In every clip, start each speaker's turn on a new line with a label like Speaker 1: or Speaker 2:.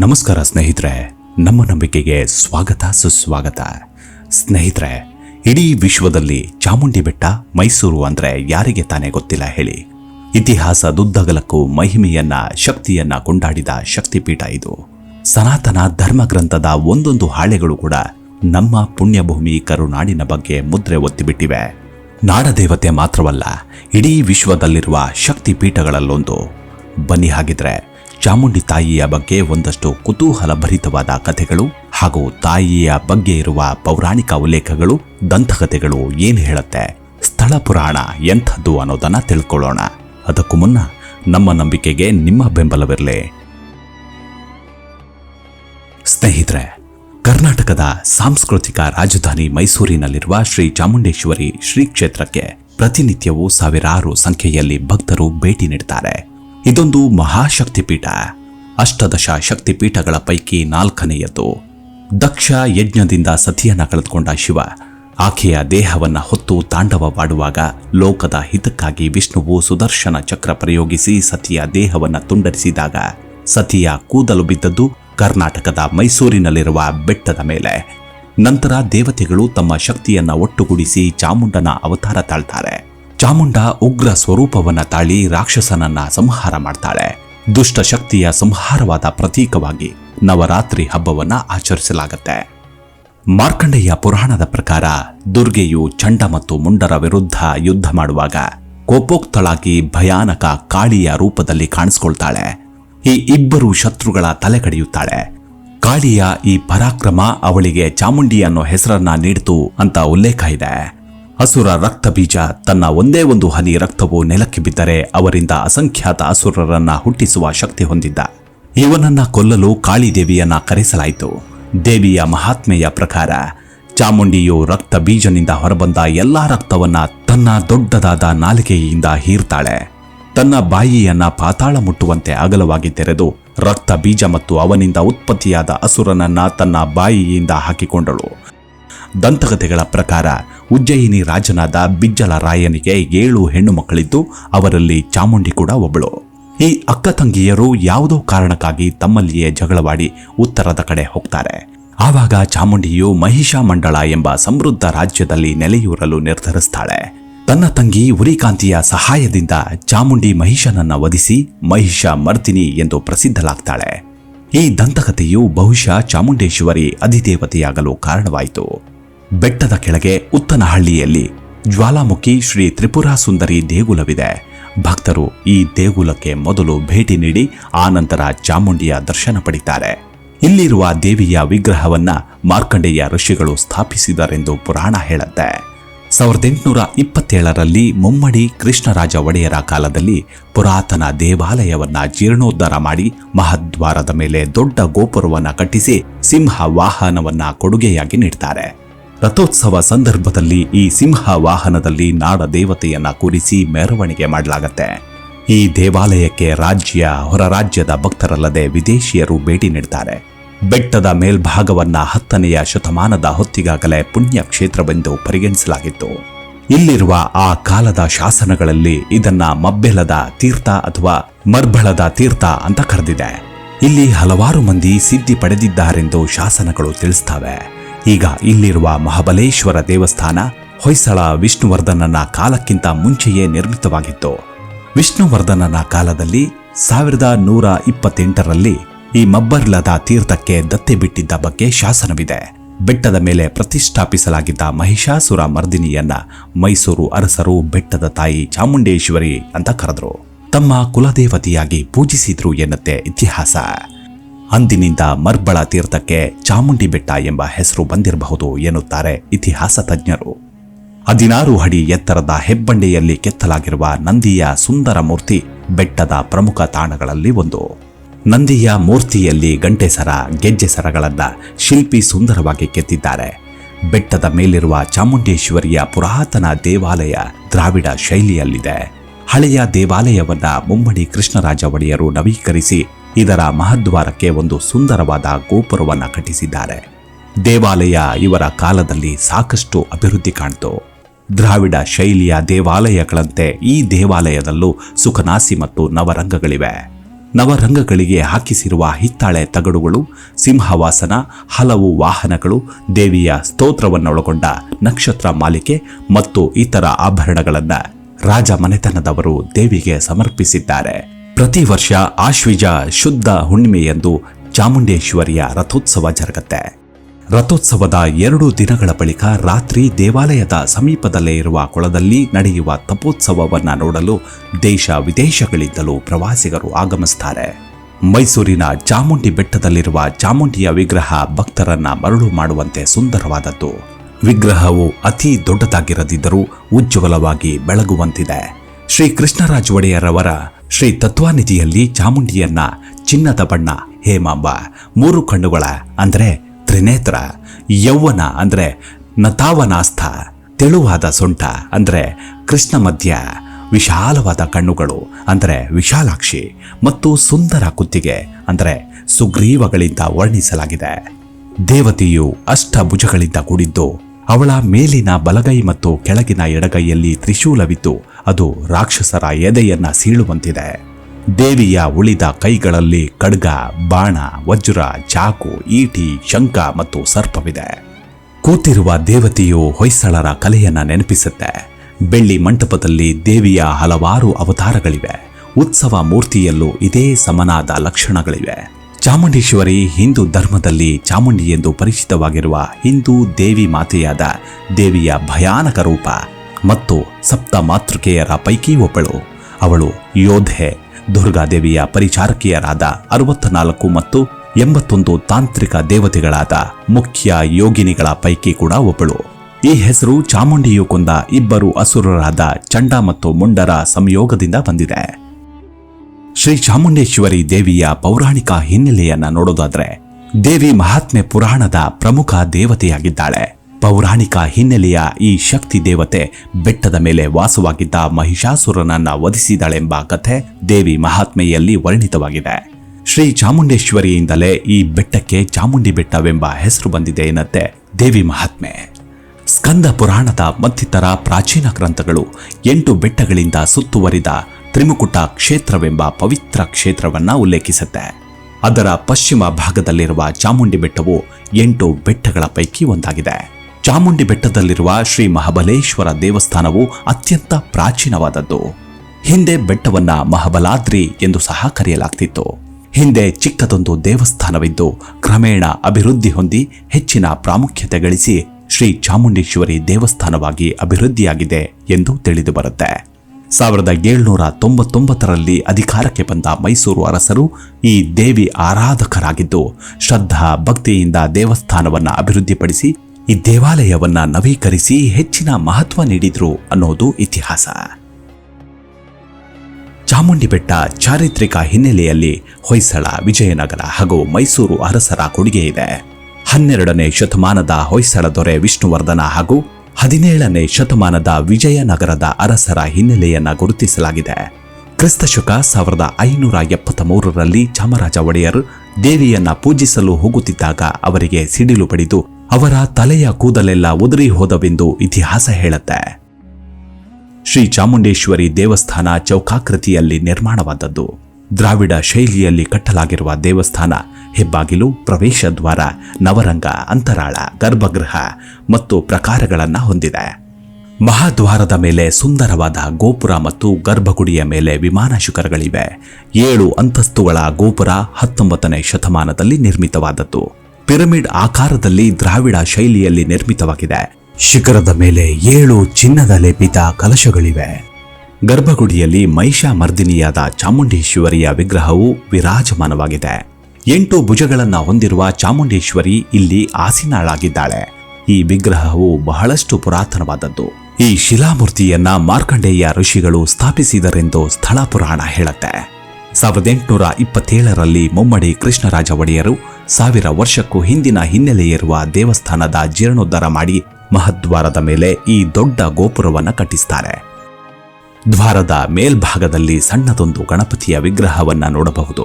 Speaker 1: ನಮಸ್ಕಾರ ಸ್ನೇಹಿತರೆ, ನಮ್ಮ ನಂಬಿಕೆಗೆ ಸ್ವಾಗತ, ಸುಸ್ವಾಗತ. ಸ್ನೇಹಿತರೆ, ಇಡೀ ವಿಶ್ವದಲ್ಲಿ ಚಾಮುಂಡಿ ಬೆಟ್ಟ, ಮೈಸೂರು ಅಂದ್ರೆ ಯಾರಿಗೆ ತಾನೇ ಗೊತ್ತಿಲ್ಲ ಹೇಳಿ. ಇತಿಹಾಸದುದ್ದಗಲಕ್ಕೂ ಮಹಿಮೆಯನ್ನ, ಶಕ್ತಿಯನ್ನ ಕೊಂಡಾಡಿದ ಶಕ್ತಿಪೀಠ ಇದು. ಸನಾತನ ಧರ್ಮ ಗ್ರಂಥದ ಒಂದೊಂದು ಹಾಳೆಗಳು ಕೂಡ ನಮ್ಮ ಪುಣ್ಯಭೂಮಿ ಕರುನಾಡಿನ ಬಗ್ಗೆ ಮುದ್ರೆ ಒತ್ತಿಬಿಟ್ಟಿವೆ. ನಾಡದೇವತೆ ಮಾತ್ರವಲ್ಲ, ಇಡೀ ವಿಶ್ವದಲ್ಲಿರುವ ಶಕ್ತಿ ಪೀಠಗಳಲ್ಲೊಂದು ಬನ್ನಿ ಹಾಗಿದ್ರೆ ಚಾಮುಂಡಿ ತಾಯಿಯ ಬಗ್ಗೆ ಒಂದಷ್ಟು ಕುತೂಹಲಭರಿತವಾದ ಕಥೆಗಳು ಹಾಗೂ ತಾಯಿಯ ಬಗ್ಗೆ ಇರುವ ಪೌರಾಣಿಕ ಉಲ್ಲೇಖಗಳು, ದಂತಕಥೆಗಳು ಏನು ಹೇಳುತ್ತೆ? ಸ್ಥಳ ಪುರಾಣ ಎಂಥದ್ದು ಅನ್ನೋದನ್ನ ತಿಳ್ಕೊಳ್ಳೋಣ. ಅದಕ್ಕೂ ಮುನ್ನ ನಮ್ಮ ನಂಬಿಕೆಗೆ ನಿಮ್ಮ ಬೆಂಬಲವಿರಲಿ. ಸ್ನೇಹಿತರೆ, ಕರ್ನಾಟಕದ ಸಾಂಸ್ಕೃತಿಕ ರಾಜಧಾನಿ ಮೈಸೂರಿನಲ್ಲಿರುವ ಶ್ರೀ ಚಾಮುಂಡೇಶ್ವರಿ ಶ್ರೀ ಕ್ಷೇತ್ರಕ್ಕೆ ಪ್ರತಿನಿತ್ಯವೂ ಸಾವಿರಾರು ಸಂಖ್ಯೆಯಲ್ಲಿ ಭಕ್ತರು ಭೇಟಿ ನೀಡುತ್ತಾರೆ ಇದೊಂದು ಮಹಾಶಕ್ತಿಪೀಠ. ಅಷ್ಟದಶ ಶಕ್ತಿಪೀಠಗಳ ಪೈಕಿ ನಾಲ್ಕನೆಯದು ದಕ್ಷ ಯಜ್ಞದಿಂದ ಸತಿಯನ್ನ ಕಳೆದುಕೊಂಡ ಶಿವ, ಆಕೆಯ ದೇಹವನ್ನ ಹೊತ್ತು ತಾಂಡವವಾಡುವಾಗ ಲೋಕದ ಹಿತಕ್ಕಾಗಿ ವಿಷ್ಣುವು ಸುದರ್ಶನ ಚಕ್ರ ಪ್ರಯೋಗಿಸಿ ಸತಿಯ ದೇಹವನ್ನ ತುಂಡರಿಸಿದಾಗ ಸತಿಯ ಕೂದಲು ಬಿದ್ದದ್ದು ಕರ್ನಾಟಕದ ಮೈಸೂರಿನಲ್ಲಿರುವ ಬೆಟ್ಟದ ಮೇಲೆ. ನಂತರ ದೇವತೆಗಳು ತಮ್ಮ ಶಕ್ತಿಯನ್ನ ಒಟ್ಟುಗೂಡಿಸಿ ಚಾಮುಂಡನ ಅವತಾರ ತಾಳ್ತಾರೆ. ಚಾಮುಂಡ ಉಗ್ರ ಸ್ವರೂಪವನ್ನ ತಾಳಿ ರಾಕ್ಷಸನನ್ನ ಸಂಹಾರ ಮಾಡ್ತಾಳೆ. ದುಷ್ಟ ಶಕ್ತಿಯ ಸಂಹಾರವಾದ ಪ್ರತೀಕವಾಗಿ ನವರಾತ್ರಿ ಹಬ್ಬವನ್ನ ಆಚರಿಸಲಾಗುತ್ತೆ. ಮಾರ್ಕಂಡೆಯ ಪುರಾಣದ ಪ್ರಕಾರ ದುರ್ಗೆಯು ಚಂಡ ಮತ್ತು ಮುಂಡರ ವಿರುದ್ಧ ಯುದ್ಧ ಮಾಡುವಾಗ ಕೋಪೋಕ್ತಳಾಗಿ ಭಯಾನಕ ಕಾಳಿಯ ರೂಪದಲ್ಲಿ ಕಾಣಿಸ್ಕೊಳ್ತಾಳೆ. ಈ ಇಬ್ಬರು ಶತ್ರುಗಳ ತಲೆ ಕಡಿಯುತ್ತಾಳೆ ಕಾಳಿಯ ಈ ಪರಾಕ್ರಮ ಅವಳಿಗೆ ಚಾಮುಂಡಿ ಅನ್ನೋ ಹೆಸರನ್ನ ನೀಡಿತು ಅಂತ ಉಲ್ಲೇಖ ಇದೆ. ಅಸುರ ರಕ್ತ ಬೀಜ ತನ್ನ ಒಂದೇ ಒಂದು ಹನಿ ರಕ್ತವು ನೆಲಕ್ಕೆ ಬಿದ್ದರೆ ಅವರಿಂದ ಅಸಂಖ್ಯಾತ ಅಸುರರನ್ನ ಹುಟ್ಟಿಸುವ ಶಕ್ತಿ ಹೊಂದಿದ್ದ. ಇವನನ್ನ ಕೊಲ್ಲಲು ಕಾಳಿದೇವಿಯನ್ನ ಕರೆಸಲಾಯಿತು. ದೇವಿಯ ಮಹಾತ್ಮೆಯ ಪ್ರಕಾರ ಚಾಮುಂಡಿಯು ರಕ್ತ ಬೀಜನಿಂದ ಹೊರಬಂದ ಎಲ್ಲಾ ರಕ್ತವನ್ನ ತನ್ನ ದೊಡ್ಡದಾದ ನಾಲಿಗೆಯಿಂದ ಹೀರ್ತಾಳೆ. ತನ್ನ ಬಾಯಿಯನ್ನ ಪಾತಾಳ ಮುಟ್ಟುವಂತೆ ಅಗಲವಾಗಿ ತೆರೆದು ರಕ್ತ ಬೀಜ ಮತ್ತು ಅವನಿಂದ ಉತ್ಪತ್ತಿಯಾದ ಅಸುರನನ್ನ ತನ್ನ ಬಾಯಿಯಿಂದ ಹಾಕಿಕೊಂಡಳು. ದಂತಕಥೆಗಳ ಪ್ರಕಾರ ಉಜ್ಜಯಿನಿ ರಾಜನಾದ ಬಿಜ್ಜಲ ರಾಯನಿಗೆ ಏಳು ಹೆಣ್ಣು ಮಕ್ಕಳಿದ್ದು ಅವರಲ್ಲಿ ಚಾಮುಂಡಿ ಕೂಡ ಒಬ್ಬಳು. ಈ ಅಕ್ಕ ತಂಗಿಯರು ಯಾವುದೋ ಕಾರಣಕ್ಕಾಗಿ ತಮ್ಮಲ್ಲಿಯೇ ಜಗಳವಾಡಿ ಉತ್ತರದ ಕಡೆ ಹೋಗ್ತಾರೆ. ಆವಾಗ ಚಾಮುಂಡಿಯು ಮಹಿಷ ಮಂಡಳ ಎಂಬ ಸಮೃದ್ಧ ರಾಜ್ಯದಲ್ಲಿ ನೆಲೆಯೂರಲು ನಿರ್ಧರಿಸ್ತಾಳೆ. ತನ್ನ ತಂಗಿ ಉರಿಕಾಂತಿಯ ಸಹಾಯದಿಂದ ಚಾಮುಂಡಿ ಮಹಿಷನನ್ನ ವಧಿಸಿ ಮಹಿಷ ಮರ್ತಿನಿ ಎಂದು ಪ್ರಸಿದ್ಧಲಾಗ್ತಾಳೆ ಈ ದಂತಕಥೆಯು ಬಹುಶಃ ಚಾಮುಂಡೇಶ್ವರಿ ಅಧಿದೇವತೆಯಾಗಲು ಕಾರಣವಾಯಿತು. ಬೆಟ್ಟದ ಕೆಳಗೆ ಉತ್ತನಹಳ್ಳಿಯಲ್ಲಿ ಜ್ವಾಲಾಮುಖಿ ಶ್ರೀ ತ್ರಿಪುರಾ ಸುಂದರಿ ದೇಗುಲವಿದೆ. ಭಕ್ತರು ಈ ದೇಗುಲಕ್ಕೆ ಮೊದಲು ಭೇಟಿ ನೀಡಿ ಆನಂತರ ಚಾಮುಂಡಿಯ ದರ್ಶನ ಪಡಿತಾರೆ. ಇಲ್ಲಿರುವ ದೇವಿಯ ವಿಗ್ರಹವನ್ನ ಮಾರ್ಕಂಡೇಯ ಋಷಿಗಳು ಸ್ಥಾಪಿಸಿದರೆಂದು ಪುರಾಣ ಹೇಳುತ್ತೆ. ಸಾವಿರದ ಎಂಟುನೂರ ಇಪ್ಪತ್ತೇಳರಲ್ಲಿ ಮುಮ್ಮಡಿ ಕೃಷ್ಣರಾಜ ಒಡೆಯರ ಕಾಲದಲ್ಲಿ ಪುರಾತನ ದೇವಾಲಯವನ್ನ ಜೀರ್ಣೋದ್ಧಾರ ಮಾಡಿ ಮಹದ್ವಾರದ ಮೇಲೆ ದೊಡ್ಡ ಗೋಪುರವನ್ನ ಕಟ್ಟಿಸಿ ಸಿಂಹ ವಾಹನವನ್ನ ಕೊಡುಗೆಯಾಗಿ ನೀಡ್ತಾರೆ. ರಥೋತ್ಸವ ಸಂದರ್ಭದಲ್ಲಿ ಈ ಸಿಂಹ ವಾಹನದಲ್ಲಿ ನಾಡ ದೇವತೆಯನ್ನ ಕೂರಿಸಿ ಮೆರವಣಿಗೆ ಮಾಡಲಾಗತ್ತೆ. ಈ ದೇವಾಲಯಕ್ಕೆ ರಾಜ್ಯ, ಹೊರ ರಾಜ್ಯದ ಭಕ್ತರಲ್ಲದೆ ವಿದೇಶಿಯರು ಭೇಟಿ ನೀಡ್ತಾರೆ. ಬೆಟ್ಟದ ಮೇಲ್ಭಾಗವನ್ನ ಹತ್ತನೆಯ ಶತಮಾನದ ಹೊತ್ತಿಗಾಗಲೇ ಪುಣ್ಯ ಕ್ಷೇತ್ರವೆಂದು ಪರಿಗಣಿಸಲಾಗಿತ್ತು. ಇಲ್ಲಿರುವ ಆ ಕಾಲದ ಶಾಸನಗಳಲ್ಲಿ ಇದನ್ನ ಮಬ್ಬೆಲದ ತೀರ್ಥ ಅಥವಾ ಮರ್ಬಳದ ತೀರ್ಥ ಅಂತ ಕರೆದಿದೆ. ಇಲ್ಲಿ ಹಲವಾರು ಮಂದಿ ಸಿದ್ಧಿ ಪಡೆದಿದ್ದಾರೆಂದು ಶಾಸನಗಳು ತಿಳಿಸ್ತವೆ. ಈಗ ಇಲ್ಲಿರುವ ಮಹಾಬಲೇಶ್ವರ ದೇವಸ್ಥಾನ ಹೊಯ್ಸಳ ವಿಷ್ಣುವರ್ಧನನ ಕಾಲಕ್ಕಿಂತ ಮುಂಚೆಯೇ ನಿರ್ಮಿತವಾಗಿತ್ತು. ವಿಷ್ಣುವರ್ಧನನ ಕಾಲದಲ್ಲಿ ಸಾವಿರದ ನೂರ ಇಪ್ಪತ್ತೆಂಟರಲ್ಲಿ ಈ ಮಬ್ಬರ್ಲದ ತೀರ್ಥಕ್ಕೆ ದತ್ತೆ ಬಿಟ್ಟಿದ್ದ ಬಗ್ಗೆ ಶಾಸನವಿದೆ. ಬೆಟ್ಟದ ಮೇಲೆ ಪ್ರತಿಷ್ಠಾಪಿಸಲಾಗಿದ್ದ ಮಹಿಷಾಸುರ ಮರ್ದಿನಿಯನ್ನ ಮೈಸೂರು ಅರಸರು ಬೆಟ್ಟದ ತಾಯಿ ಚಾಮುಂಡೇಶ್ವರಿ ಅಂತ ಕರೆದ್ರು. ತಮ್ಮ ಕುಲದೇವತೆಯಾಗಿ ಪೂಜಿಸಿದ್ರು ಎನ್ನುತ್ತೆ ಇತಿಹಾಸ. ಅಂದಿನಿಂದ ಮರ್ಬಳ ತೀರ್ಥಕ್ಕೆ ಚಾಮುಂಡಿ ಬೆಟ್ಟ ಎಂಬ ಹೆಸರು ಬಂದಿರಬಹುದು ಎನ್ನುತ್ತಾರೆ ಇತಿಹಾಸ ತಜ್ಞರು. ಹದಿನಾರು ಅಡಿ ಎತ್ತರದ ಹೆಬ್ಬಂಡೆಯಲ್ಲಿ ಕೆತ್ತಲಾಗಿರುವ ನಂದಿಯ ಸುಂದರ ಮೂರ್ತಿ ಬೆಟ್ಟದ ಪ್ರಮುಖ ತಾಣಗಳಲ್ಲಿ ಒಂದು. ನಂದಿಯ ಮೂರ್ತಿಯಲ್ಲಿ ಗಂಟೆಸರ, ಗೆಜ್ಜೆಸರಗಳನ್ನ ಶಿಲ್ಪಿ ಸುಂದರವಾಗಿ ಕೆತ್ತಿದ್ದಾರೆ. ಬೆಟ್ಟದ ಮೇಲಿರುವ ಚಾಮುಂಡೇಶ್ವರಿಯ ಪುರಾತನ ದೇವಾಲಯ ದ್ರಾವಿಡ ಶೈಲಿಯಲ್ಲಿದೆ. ಹಳೆಯ ದೇವಾಲಯವನ್ನ ಮುಮ್ಮಡಿ ಕೃಷ್ಣರಾಜ ಒಡೆಯರು ನವೀಕರಿಸಿ ಇದರ ಮಹದ್ವಾರಕ್ಕೆ ಒಂದು ಸುಂದರವಾದ ಗೋಪುರವನ್ನು ಕಟ್ಟಿಸಿದ್ದಾರೆ. ದೇವಾಲಯ ಇವರ ಕಾಲದಲ್ಲಿ ಸಾಕಷ್ಟು ಅಭಿವೃದ್ಧಿ ಕಾಣ್ತು. ದ್ರಾವಿಡ ಶೈಲಿಯ ದೇವಾಲಯಗಳಂತೆ ಈ ದೇವಾಲಯದಲ್ಲೂ ಸುಖನಾಸಿ ಮತ್ತು ನವರಂಗಗಳಿವೆ. ನವರಂಗಗಳಿಗೆ ಹಾಕಿಸಿರುವ ಹಿತ್ತಾಳೆ ತಗಡುಗಳು, ಸಿಂಹವಾಸನ, ಹಲವು ವಾಹನಗಳು, ದೇವಿಯ ಸ್ತೋತ್ರವನ್ನೊಳಗೊಂಡ ನಕ್ಷತ್ರ ಮಾಲಿಕೆ ಮತ್ತು ಇತರ ಆಭರಣಗಳನ್ನು ರಾಜ ಮನೆತನದವರು ದೇವಿಗೆ ಸಮರ್ಪಿಸಿದ್ದಾರೆ. ಪ್ರತಿ ವರ್ಷ ಆಶ್ವಿಜ ಶುದ್ಧ ಹುಣ್ಣಿಮೆಯಂದು ಚಾಮುಂಡೇಶ್ವರಿಯ ರಥೋತ್ಸವ ಜರುಗತ್ತೆ. ರಥೋತ್ಸವದ ಎರಡು ದಿನಗಳ ಬಳಿಕ ರಾತ್ರಿ ದೇವಾಲಯದ ಸಮೀಪದಲ್ಲೇ ಇರುವ ಕೊಳದಲ್ಲಿ ನಡೆಯುವ ತಪೋತ್ಸವವನ್ನು ನೋಡಲು ದೇಶ ವಿದೇಶಗಳಿಂದಲೂ ಪ್ರವಾಸಿಗರು ಆಗಮಿಸ್ತಾರೆ. ಮೈಸೂರಿನ ಚಾಮುಂಡಿ ಬೆಟ್ಟದಲ್ಲಿರುವ ಚಾಮುಂಡಿಯ ವಿಗ್ರಹ ಭಕ್ತರನ್ನ ಮರಳು ಮಾಡುವಂತೆ ಸುಂದರವಾದದ್ದು. ವಿಗ್ರಹವು ಅತಿ ದೊಡ್ಡದಾಗಿರದಿದ್ದರೂ ಉಜ್ವಲವಾಗಿ ಬೆಳಗುವಂತಿದೆ. ಶ್ರೀ ಕೃಷ್ಣರಾಜ ಒಡೆಯರವರ ಶ್ರೀ ತತ್ವಾನಿಧಿಯಲ್ಲಿ ಚಾಮುಂಡಿಯನ್ನ, ಚಿನ್ನದ ಬಣ್ಣ, ಹೇಮಾಂಬ, ಮೂರು ಕಣ್ಣುಗಳ, ಅಂದರೆ ತ್ರಿನೇತ್ರ, ಯೌವನ, ಅಂದರೆ ನತಾವನಾಸ್ಥ, ತೆಳುವಾದ ಸೊಂಟ, ಅಂದರೆ ಕೃಷ್ಣ ಮಧ್ಯ, ವಿಶಾಲವಾದ ಕಣ್ಣುಗಳು, ಅಂದರೆ ವಿಶಾಲಾಕ್ಷಿ ಮತ್ತು ಸುಂದರ ಕುತ್ತಿಗೆ, ಅಂದರೆ ಸುಗ್ರೀವಗಳಿಂದ ವರ್ಣಿಸಲಾಗಿದೆ. ದೇವತೆಯು ಅಷ್ಟಭುಜಗಳಿಂದ ಕೂಡಿದ್ದು, ಅವಳ ಮೇಲಿನ ಬಲಗೈ ಮತ್ತು ಕೆಳಗಿನ ಎಡಗೈಯಲ್ಲಿ ತ್ರಿಶೂಲವಿದ್ದು ಅದು ರಾಕ್ಷಸರ ಎದೆಯನ್ನ ಸೀಳುವಂತಿದೆ. ದೇವಿಯ ಉಳಿದ ಕೈಗಳಲ್ಲಿ ಖಡ್ಗ, ಬಾಣ, ವಜ್ರ, ಚಾಕು, ಈಟಿ, ಶಂಖ ಮತ್ತು ಸರ್ಪವಿದೆ. ಕೂತಿರುವ ದೇವತೆಯು ಹೊಯ್ಸಳರ ಕಲೆಯನ್ನ ನೆನಪಿಸುತ್ತೆ. ಬೆಳ್ಳಿ ಮಂಟಪದಲ್ಲಿ ದೇವಿಯ ಹಲವಾರು ಅವತಾರಗಳಿವೆ. ಉತ್ಸವ ಮೂರ್ತಿಯಲ್ಲೂ ಇದೇ ಸಮನಾದ ಲಕ್ಷಣಗಳಿವೆ. ಚಾಮುಂಡೇಶ್ವರಿ ಹಿಂದೂ ಧರ್ಮದಲ್ಲಿ ಚಾಮುಂಡಿ ಎಂದು ಪರಿಚಿತವಾಗಿರುವ ಹಿಂದೂ ದೇವಿ ಮಾತೆಯಾದ ದೇವಿಯ ಭಯಾನಕ ರೂಪ. ಮತ್ತು ಸಪ್ತ ಮಾತೃಕೆಯರ ಪೈಕಿ ಒಬ್ಬಳು. ಅವಳು ಯೋಧೆ, ದುರ್ಗಾದೇವಿಯ ಪರಿಚಾರಕಿಯರಾದ ಅರವತ್ತ ಮತ್ತು ಎಂಬತ್ತೊಂದು ತಾಂತ್ರಿಕ ದೇವತೆಗಳಾದ ಮುಖ್ಯ ಯೋಗಿನಿಗಳ ಪೈಕಿ ಕೂಡ ಒಬ್ಬಳು. ಈ ಹೆಸರು ಚಾಮುಂಡಿಯು ಕೊಂದ ಇಬ್ಬರು ಅಸುರರಾದ ಚಂಡ ಮತ್ತು ಮುಂಡರ ಸಂಯೋಗದಿಂದ ಬಂದಿದೆ. ಶ್ರೀ ಚಾಮುಂಡೇಶ್ವರಿ ದೇವಿಯ ಪೌರಾಣಿಕ ಹಿನ್ನೆಲೆಯನ್ನ ನೋಡೋದಾದ್ರೆ, ದೇವಿ ಮಹಾತ್ಮೆ ಪುರಾಣದ ಪ್ರಮುಖ ದೇವತೆಯಾಗಿದ್ದಾಳೆ. ಪೌರಾಣಿಕ ಹಿನ್ನೆಲೆಯ ಈ ಶಕ್ತಿ ದೇವತೆ ಬೆಟ್ಟದ ಮೇಲೆ ವಾಸವಾಗಿದ್ದ ಮಹಿಷಾಸುರನನ್ನ ವಧಿಸಿದಳೆಂಬ ಕಥೆ ದೇವಿ ಮಹಾತ್ಮೆಯಲ್ಲಿ ವರ್ಣಿತವಾಗಿದೆ. ಶ್ರೀ ಚಾಮುಂಡೇಶ್ವರಿಯಿಂದಲೇ ಈ ಬೆಟ್ಟಕ್ಕೆ ಚಾಮುಂಡಿ ಬೆಟ್ಟವೆಂಬ ಹೆಸರು ಬಂದಿದೆ ಎನ್ನತ್ತೆ ದೇವಿ ಮಹಾತ್ಮೆ. ಸ್ಕಂದ ಪುರಾಣದ ಮತ್ತಿತರ ಪ್ರಾಚೀನ ಗ್ರಂಥಗಳು ಎಂಟು ಬೆಟ್ಟಗಳಿಂದ ಸುತ್ತುವರಿದ ತ್ರಿಮುಕುಟ ಕ್ಷೇತ್ರವೆಂಬ ಪವಿತ್ರ ಕ್ಷೇತ್ರವನ್ನ ಉಲ್ಲೇಖಿಸುತ್ತೆ. ಅದರ ಪಶ್ಚಿಮ ಭಾಗದಲ್ಲಿರುವ ಚಾಮುಂಡಿ ಬೆಟ್ಟವು ಎಂಟು ಬೆಟ್ಟಗಳ ಪೈಕಿ ಒಂದಾಗಿದೆ. ಚಾಮುಂಡಿ ಬೆಟ್ಟದಲ್ಲಿರುವ ಶ್ರೀ ಮಹಾಬಲೇಶ್ವರ ದೇವಸ್ಥಾನವು ಅತ್ಯಂತ ಪ್ರಾಚೀನವಾದದ್ದು. ಹಿಂದೆ ಬೆಟ್ಟವನ್ನ ಮಹಾಬಲಾದ್ರಿ ಎಂದು ಸಹ ಕರೆಯಲಾಗ್ತಿತ್ತು. ಹಿಂದೆ ಚಿಕ್ಕದೊಂದು ದೇವಸ್ಥಾನವಿದ್ದು, ಕ್ರಮೇಣ ಅಭಿವೃದ್ಧಿ ಹೊಂದಿ ಹೆಚ್ಚಿನ ಪ್ರಾಮುಖ್ಯತೆ ಗಳಿಸಿ ಶ್ರೀ ಚಾಮುಂಡೇಶ್ವರಿ ದೇವಸ್ಥಾನವಾಗಿ ಅಭಿವೃದ್ಧಿಯಾಗಿದೆ ಎಂದು ತಿಳಿದುಬರುತ್ತೆ ಸಾವಿರದ ಏಳ್ನೂರ ತೊಂಬತ್ತೊಂಬತ್ತರಲ್ಲಿ ಅಧಿಕಾರಕ್ಕೆ ಬಂದ ಮೈಸೂರು ಅರಸರು ಈ ದೇವಿ ಆರಾಧಕರಾಗಿದ್ದು, ಶ್ರದ್ಧಾ ಭಕ್ತಿಯಿಂದ ದೇವಸ್ಥಾನವನ್ನು ಅಭಿವೃದ್ಧಿಪಡಿಸಿ ಈ ದೇವಾಲಯವನ್ನ ನವೀಕರಿಸಿ ಹೆಚ್ಚಿನ ಮಹತ್ವ ನೀಡಿದ್ರು ಅನ್ನೋದು ಇತಿಹಾಸ. ಚಾಮುಂಡಿ ಬೆಟ್ಟ ಚಾರಿತ್ರಿಕ ಹಿನ್ನೆಲೆಯಲ್ಲಿ ಹೊಯ್ಸಳ, ವಿಜಯನಗರ ಹಾಗೂ ಮೈಸೂರು ಅರಸರ ಕೊಡುಗೆ ಇದೆ. ಹನ್ನೆರಡನೇ ಶತಮಾನದ ಹೊಯ್ಸಳ ದೊರೆ ವಿಷ್ಣುವರ್ಧನ ಹಾಗೂ ಹದಿನೇಳನೇ ಶತಮಾನದ ವಿಜಯನಗರದ ಅರಸರ ಹಿನ್ನೆಲೆಯನ್ನ ಗುರುತಿಸಲಾಗಿದೆ. ಕ್ರಿಸ್ತಶಕ ಸಾವಿರದ ಐನೂರ ಎಪ್ಪತ್ತ ಮೂರರಲ್ಲಿ ಚಾಮರಾಜ ಒಡೆಯರ್ ದೇವಿಯನ್ನ ಪೂಜಿಸಲು ಹೋಗುತ್ತಿದ್ದಾಗ ಅವರಿಗೆ ಸಿಡಿಲು ಬಡಿದು ಅವರ ತಲೆಯ ಕೂದಲೆಲ್ಲ ಉದುರಿ ಹೋದವೆಂದು ಇತಿಹಾಸ ಹೇಳುತ್ತೆ. ಶ್ರೀ ಚಾಮುಂಡೇಶ್ವರಿ ದೇವಸ್ಥಾನ ಚೌಕಾಕೃತಿಯಲ್ಲಿ ನಿರ್ಮಾಣವಾದದ್ದು. ದ್ರಾವಿಡ ಶೈಲಿಯಲ್ಲಿ ಕಟ್ಟಲಾಗಿರುವ ದೇವಸ್ಥಾನ, ಹೆಬ್ಬಾಗಿಲು, ಪ್ರವೇಶ ದ್ವಾರ, ನವರಂಗ, ಅಂತರಾಳ, ಗರ್ಭಗೃಹ ಮತ್ತು ಪ್ರಕಾರಗಳನ್ನು ಹೊಂದಿದೆ. ಮಹಾದ್ವಾರದ ಮೇಲೆ ಸುಂದರವಾದ ಗೋಪುರ ಮತ್ತು ಗರ್ಭಗುಡಿಯ ಮೇಲೆ ವಿಮಾನ ಶಿಖರಗಳಿವೆ. ಏಳು ಅಂತಸ್ತುಗಳ ಗೋಪುರ ಹತ್ತೊಂಬತ್ತನೇ ಶತಮಾನದಲ್ಲಿ ನಿರ್ಮಿತವಾದದ್ದು. ಪಿರಮಿಡ್ ಆಕಾರದಲ್ಲಿ ದ್ರಾವಿಡ ಶೈಲಿಯಲ್ಲಿ ನಿರ್ಮಿತವಾಗಿದೆ. ಶಿಖರದ ಮೇಲೆ ಏಳು ಚಿನ್ನದ ಲೇಪಿತ ಕಲಶಗಳಿವೆ. ಗರ್ಭಗುಡಿಯಲ್ಲಿ ಮಹಿಷಾಮರ್ದಿನಿಯಾದ ಚಾಮುಂಡೇಶ್ವರಿಯ ವಿಗ್ರಹವು ವಿರಾಜಮಾನವಾಗಿದೆ. ಎಂಟು ಭುಜಗಳನ್ನು ಹೊಂದಿರುವ ಚಾಮುಂಡೇಶ್ವರಿ ಇಲ್ಲಿ ಆಸೀನಾಳಾಗಿದ್ದಾಳೆ. ಈ ವಿಗ್ರಹವು ಬಹಳಷ್ಟು ಪುರಾತನವಾದದ್ದು. ಈ ಶಿಲಾಮೂರ್ತಿಯನ್ನ ಮಾರ್ಕಂಡೇಯ ಋಷಿಗಳು ಸ್ಥಾಪಿಸಿದರೆಂದು ಸ್ಥಳ ಪುರಾಣ ಹೇಳುತ್ತೆ. ಸಾವಿರದ ಎಂಟುನೂರ ಇಪ್ಪತ್ತೇಳರಲ್ಲಿ ಮುಮ್ಮಡಿ ಕೃಷ್ಣರಾಜ ಒಡೆಯರು ಸಾವಿರ ವರ್ಷಕ್ಕೂ ಹಿಂದಿನ ಹಿನ್ನೆಲೆಯಿರುವ ದೇವಸ್ಥಾನದ ಜೀರ್ಣೋದ್ಧಾರ ಮಾಡಿ ಮಹದ್ವಾರದ ಮೇಲೆ ಈ ದೊಡ್ಡ ಗೋಪುರವನ್ನು ಕಟ್ಟಿಸ್ತಾರೆ. ದ್ವಾರದ ಮೇಲ್ಭಾಗದಲ್ಲಿ ಸಣ್ಣದೊಂದು ಗಣಪತಿಯ ವಿಗ್ರಹವನ್ನು ನೋಡಬಹುದು.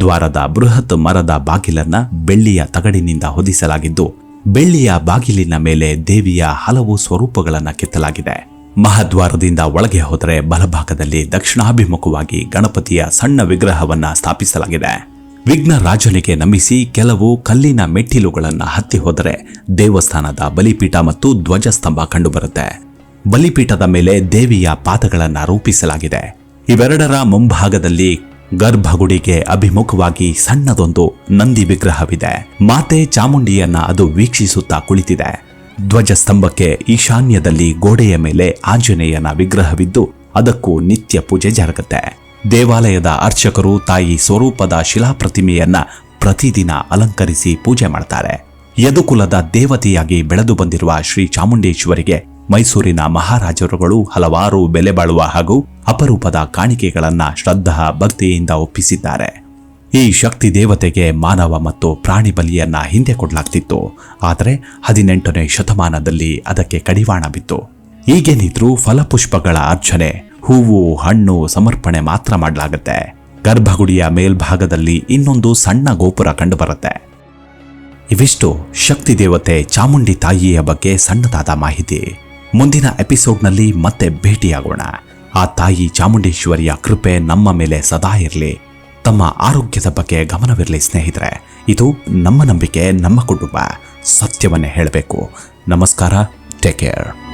Speaker 1: ದ್ವಾರದ ಬೃಹತ್ ಮರದ ಬಾಗಿಲನ್ನ ಬೆಳ್ಳಿಯ ತಗಡಿನಿಂದ ಹೊದಿಸಲಾಗಿದ್ದು, ಬೆಳ್ಳಿಯ ಬಾಗಿಲಿನ ಮೇಲೆ ದೇವಿಯ ಹಲವು ಸ್ವರೂಪಗಳನ್ನು ಕೆತ್ತಲಾಗಿದೆ. ಮಹಾದ್ವಾರದಿಂದ ಒಳಗೆ ಹೋದರೆ ಬಲಭಾಗದಲ್ಲಿ ದಕ್ಷಿಣಾಭಿಮುಖವಾಗಿ ಗಣಪತಿಯ ಸಣ್ಣ ವಿಗ್ರಹವನ್ನು ಸ್ಥಾಪಿಸಲಾಗಿದೆ. ವಿಘ್ನ ರಾಜನಿಗೆ ನಮಿಸಿ ಕೆಲವು ಕಲ್ಲಿನ ಮೆಟ್ಟಿಲುಗಳನ್ನು ಹತ್ತಿ ಹೋದರೆ ದೇವಸ್ಥಾನದ ಬಲಿಪೀಠ ಮತ್ತು ಧ್ವಜಸ್ತಂಭ ಕಂಡುಬರುತ್ತೆ. ಬಲಿಪೀಠದ ಮೇಲೆ ದೇವಿಯ ಪಾದಗಳನ್ನು ರೂಪಿಸಲಾಗಿದೆ. ಇವೆರಡರ ಮುಂಭಾಗದಲ್ಲಿ ಗರ್ಭಗುಡಿಗೆ ಅಭಿಮುಖವಾಗಿ ಸಣ್ಣದೊಂದು ನಂದಿ ವಿಗ್ರಹವಿದೆ. ಮಾತೆ ಚಾಮುಂಡಿಯನ್ನ ಅದು ವೀಕ್ಷಿಸುತ್ತಾ ಕುಳಿತಿದೆ. ಧ್ವಜಸ್ತಂಭಕ್ಕೆ ಈಶಾನ್ಯದಲ್ಲಿ ಗೋಡೆಯ ಮೇಲೆ ಆಂಜನೇಯನ ವಿಗ್ರಹವಿದ್ದು ಅದಕ್ಕೂ ನಿತ್ಯ ಪೂಜೆ ಜರುಗುತ್ತೆ. ದೇವಾಲಯದ ಅರ್ಚಕರು ತಾಯಿ ಸ್ವರೂಪದ ಶಿಲಾಪ್ರತಿಮೆಯನ್ನ ಪ್ರತಿದಿನ ಅಲಂಕರಿಸಿ ಪೂಜೆ ಮಾಡ್ತಾರೆ. ಯದುಕುಲದ ದೇವತೆಯಾಗಿ ಬೆಳೆದು ಬಂದಿರುವ ಶ್ರೀ ಚಾಮುಂಡೇಶ್ವರಿಗೆ ಮೈಸೂರಿನ ಮಹಾರಾಜರುಗಳು ಹಲವಾರು ಬೆಲೆ ಬಾಳುವ ಹಾಗೂ ಅಪರೂಪದ ಕಾಣಿಕೆಗಳನ್ನ ಶ್ರದ್ಧಾ ಭಕ್ತಿಯಿಂದ ಒಪ್ಪಿಸಿದ್ದಾರೆ. ಈ ಶಕ್ತಿ ದೇವತೆಗೆ ಮಾನವ ಮತ್ತು ಪ್ರಾಣಿ ಬಲಿಯನ್ನ ಹಿಂದೆ ಕೊಡಲಾಗ್ತಿತ್ತು. ಆದರೆ ಹದಿನೆಂಟನೇ ಶತಮಾನದಲ್ಲಿ ಅದಕ್ಕೆ ಕಡಿವಾಣ ಬಿತ್ತು. ಈಗೇನಿದ್ರೂ ಫಲಪುಷ್ಪಗಳ ಅರ್ಚನೆ ಹೂವು, ಹಣ್ಣು ಸಮರ್ಪಣೆ ಮಾತ್ರ ಮಾಡಲಾಗುತ್ತೆ. ಗರ್ಭಗುಡಿಯ ಮೇಲ್ಭಾಗದಲ್ಲಿ ಇನ್ನೊಂದು ಸಣ್ಣ ಗೋಪುರ ಕಂಡುಬರುತ್ತೆ. ಇವಿಷ್ಟು ಶಕ್ತಿ ದೇವತೆ ಚಾಮುಂಡಿ ತಾಯಿಯ ಬಗ್ಗೆ ಸಣ್ಣದಾದ ಮಾಹಿತಿ. ಮುಂದಿನ ಎಪಿಸೋಡ್ನಲ್ಲಿ ಮತ್ತೆ ಭೇಟಿಯಾಗೋಣ. ಆ ತಾಯಿ ಚಾಮುಂಡೇಶ್ವರಿಯ ಕೃಪೆ ನಮ್ಮ ಮೇಲೆ ಸದಾ ಇರಲಿ. ತಮ್ಮ ಆರೋಗ್ಯದ ಬಗ್ಗೆ ಗಮನವಿರಲಿ ಸ್ನೇಹಿತರೆ. ಇದು ನಮ್ಮ ನಂಬಿಕೆ, ನಮ್ಮ ಕುಟುಂಬ. ಸತ್ಯವನ್ನೇ ಹೇಳಬೇಕು. ನಮಸ್ಕಾರ. Take care.